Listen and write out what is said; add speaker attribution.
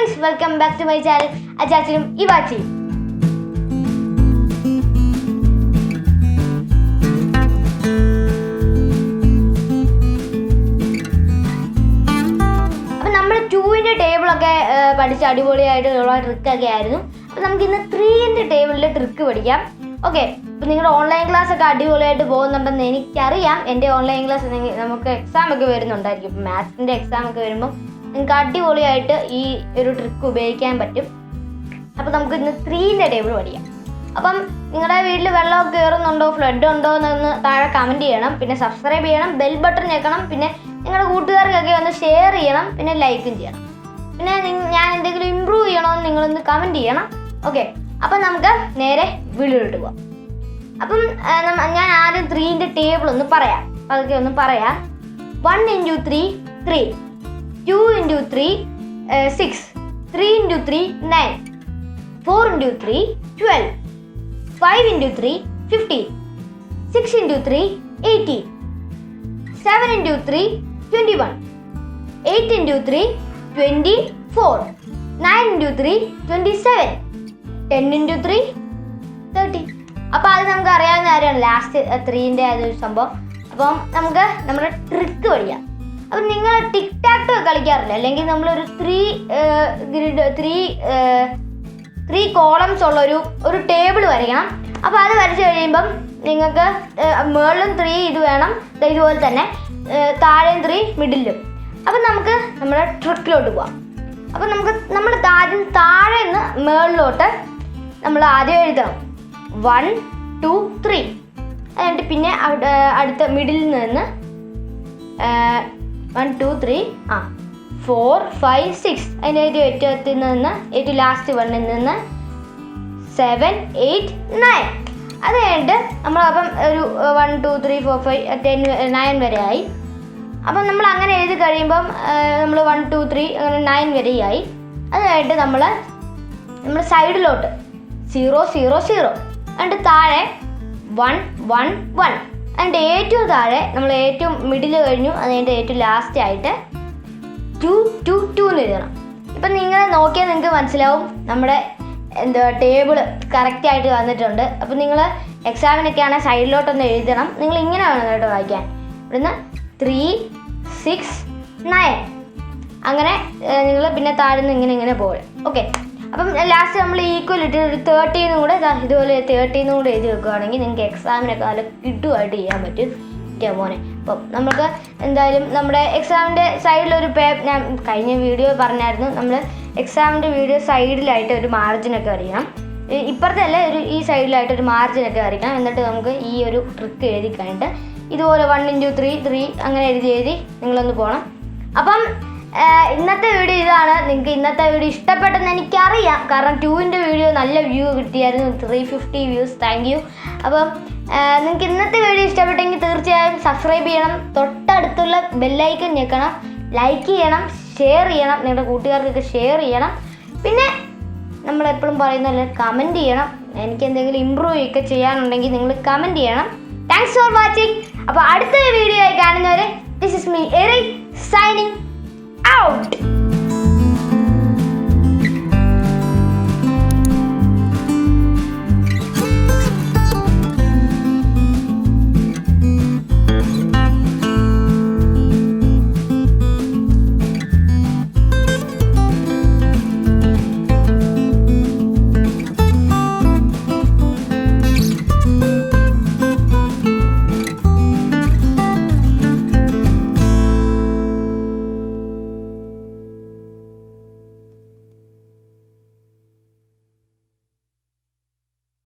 Speaker 1: Friends welcome back to my channel അജാച്ചിനും ഇവാച്ചിയും അപ്പം നമ്മൾ ടൂവിന്റെ ടേബിളൊക്കെ പഠിച്ച് അടിപൊളിയായിട്ടുള്ള ട്രിക്കൊക്കെ ആയിരുന്നു. അപ്പം നമുക്ക് ഇന്ന് ത്രീന്റെ ടേബിളിലെ ട്രിക്ക് പഠിക്കാം. ഓക്കെ ഇപ്പം നിങ്ങളുടെ ഓൺലൈൻ ക്ലാസ് ഒക്കെ അടിപൊളിയായിട്ട് പോകുന്നുണ്ടെന്ന് എനിക്കറിയാം. എന്റെ ഓൺലൈൻ ക്ലാസ് നമുക്ക് എക്സാം ഒക്കെ വരുന്നുണ്ടായിരിക്കും. ഇപ്പം മാത്സിന്റെ എക്സാം ഒക്കെ വരുമ്പോൾ നിങ്ങൾക്ക് അടിപൊളിയായിട്ട് ഈ ഒരു ട്രിക്ക് ഉപയോഗിക്കാൻ പറ്റും. അപ്പം നമുക്ക് ഇന്ന് ത്രീന്റെ ടേബിൾ പഠിക്കാം. അപ്പം നിങ്ങളുടെ വീട്ടിൽ വെള്ളമൊക്കെ കയറുന്നുണ്ടോ ഫ്ലഡ് ഉണ്ടോ എന്നൊന്ന് താഴെ കമന്റ് ചെയ്യണം. പിന്നെ സബ്സ്ക്രൈബ് ചെയ്യണം ബെൽ ബട്ടൺ ഞെക്കണം. പിന്നെ നിങ്ങളുടെ കൂട്ടുകാർക്കൊക്കെ ഒന്ന് ഷെയർ ചെയ്യണം പിന്നെ ലൈക്കും ചെയ്യണം. പിന്നെ ഞാൻ എന്തെങ്കിലും ഇമ്പ്രൂവ് ചെയ്യണമെന്ന് നിങ്ങളൊന്ന് കമന്റ് ചെയ്യണം. ഓക്കെ അപ്പം നമുക്ക് നേരെ വീടുകളിട്ട് പോവാം. അപ്പം ഞാൻ ആദ്യം ത്രീന്റെ ടേബിൾ ഒന്ന് പറയാം. അതൊക്കെ ഒന്ന് പറയാം. One into three three two into three six three into three nine four into three twelve five into three fifteen six into three eighteen seven into three twenty one eight into three twenty four nine into three twenty seven ten into three thirty അപ്പോൾ അത് നമുക്ക് അറിയാവുന്ന കാര്യമാണ് last ത്രീന്റെ അതൊരു സംഭവം. അപ്പം നമുക്ക് നമ്മുടെ ട്രിക്ക് പഠിക്കാം. അപ്പം നിങ്ങൾ ടിക് ടാക്ട് കളിക്കാറില്ല? അല്ലെങ്കിൽ നമ്മളൊരു three grid three three columns ഉള്ള ഒരു ഒരു ടേബിൾ വരയ്ക്കണം. അപ്പോൾ അത് വരച്ച് കഴിയുമ്പം നിങ്ങൾക്ക് മുകളിലും ത്രീ ഇത് വേണം. ഇതുപോലെ തന്നെ താഴെയും ത്രീ മിഡിലും അപ്പം നമുക്ക് നമ്മുടെ ട്രിക്കിലോട്ട് പോവാം. അപ്പം നമുക്ക് നമ്മൾ ആദ്യം താഴെ നിന്ന് മുകളിലോട്ട് നമ്മൾ ആദ്യം എഴുതണം. വൺ ടു ത്രീ എന്നിട്ട് പിന്നെ അടുത്ത മിഡിലിൽ നിന്ന് വൺ ടു ത്രീ ആ. ഫോർ ഫൈവ് സിക്സ് അതിന്റെ ഏറ്റവും ഏറ്റവും നിന്ന്? ഏറ്റവും ലാസ്റ്റ് വണ്ണിൽ നിന്ന്? സെവൻ എയ്റ്റ് നയൻ അത് കഴിഞ്ഞിട്ട് നമ്മൾ അപ്പം ഒരു one two three four five ten nine വരെ ആയി. അപ്പം നമ്മൾ അങ്ങനെ എഴുതി കഴിയുമ്പം നമ്മൾ വൺ ടു ത്രീ അങ്ങനെ നയൻ വരെയായി അത് കഴിഞ്ഞിട്ട് നമ്മൾ നമ്മൾ സൈഡിലോട്ട് സീറോ സീറോ സീറോ എന്നിട്ട് താഴെ വൺ വൺ വൺ അതിന്റെ ഏറ്റവും താഴെ നമ്മൾ ഏറ്റവും മിഡിൽ കഴിഞ്ഞു അതിന്റെ ഏറ്റവും ലാസ്റ്റ് ആയിട്ട് ടു ടു ടു എന്ന് എഴുതണം. ഇപ്പം നിങ്ങൾ നോക്കിയാൽ നിങ്ങൾക്ക് മനസ്സിലാവും നമ്മുടെ എന്താ ടേബിൾ കറക്റ്റായിട്ട് വന്നിട്ടുണ്ട്. അപ്പം നിങ്ങൾ എക്സാമിനൊക്കെ ആണെങ്കിൽ സൈഡിലോട്ടൊന്ന് എഴുതണം. നിങ്ങൾ ഇങ്ങനെ വേണം കേട്ടോ വായിക്കാൻ. ഇവിടുന്ന് ത്രീ സിക്സ് നയൻ അങ്ങനെ നിങ്ങൾ പിന്നെ താഴ്ന്ന് ഇങ്ങനെ ഇങ്ങനെ പോകും ഓക്കെ അപ്പം ലാസ്റ്റ് നമ്മൾ ഈക്വൽ ഇട്ട് ഒരു തേർട്ടീന്നും കൂടെ ഇതുപോലെ തേർട്ടീന്നും കൂടെ എഴുതി വെക്കുകയാണെങ്കിൽ നിങ്ങൾക്ക് എക്സാമിനൊക്കെ നല്ല കിട്ടുമായിട്ട് ചെയ്യാൻ പറ്റും. മോനെ. അപ്പം നമുക്ക് എന്തായാലും നമ്മുടെ എക്സാമിന്റെ സൈഡിലൊരു പേ ഞാൻ കഴിഞ്ഞ വീഡിയോ പറഞ്ഞായിരുന്നു. നമ്മൾ എക്സാമിന്റെ വീഡിയോ സൈഡിലായിട്ട് ഒരു മാർജിനൊക്കെ വരയ്ക്കണം. ഇപ്പുറത്തല്ല ഒരു ഈ സൈഡിലായിട്ട് ഒരു മാർജിനൊക്കെ വരയ്ക്കണം. എന്നിട്ട് നമുക്ക് ഈ ഒരു ട്രിക്ക് എഴുതി കഴിഞ്ഞിട്ട് ഇതുപോലെ വൺ ഇന്റു ത്രീ ത്രീ അങ്ങനെ എഴുതി എഴുതി നിങ്ങളൊന്ന് പോകണം അപ്പം ഇന്നത്തെ വീഡിയോ ഇതാണ്. നിങ്ങൾക്ക് ഇന്നത്തെ വീഡിയോ ഇഷ്ടപ്പെട്ടെന്ന് എനിക്കറിയാം. കാരണം ടൂവിന്റെ വീഡിയോ നല്ല വ്യൂ കിട്ടിയായിരുന്നു. Three fifty views thank you അപ്പം നിങ്ങൾക്ക് ഇന്നത്തെ വീഡിയോ ഇഷ്ടപ്പെട്ടെങ്കിൽ തീർച്ചയായും സബ്സ്ക്രൈബ് ചെയ്യണം. തൊട്ടടുത്തുള്ള ബെല്ലൈക്കൺ ഞെക്കണം. ലൈക്ക് ചെയ്യണം. ഷെയർ ചെയ്യണം. നിങ്ങളുടെ കൂട്ടുകാർക്കൊക്കെ ഷെയർ ചെയ്യണം. പിന്നെ നമ്മളെപ്പോഴും പറയുന്ന കമന്റ് ചെയ്യണം. എനിക്ക് എന്തെങ്കിലും ഇമ്പ്രൂവ് ഒക്കെ ചെയ്യാനുണ്ടെങ്കിൽ നിങ്ങൾ കമന്റ് ചെയ്യണം. താങ്ക്സ് ഫോർ വാച്ചിങ് അപ്പോൾ അടുത്ത വീഡിയോ ആയി കാണുന്നവരെ ദിസ് ഇസ് മീ എറി സൈനിങ് out.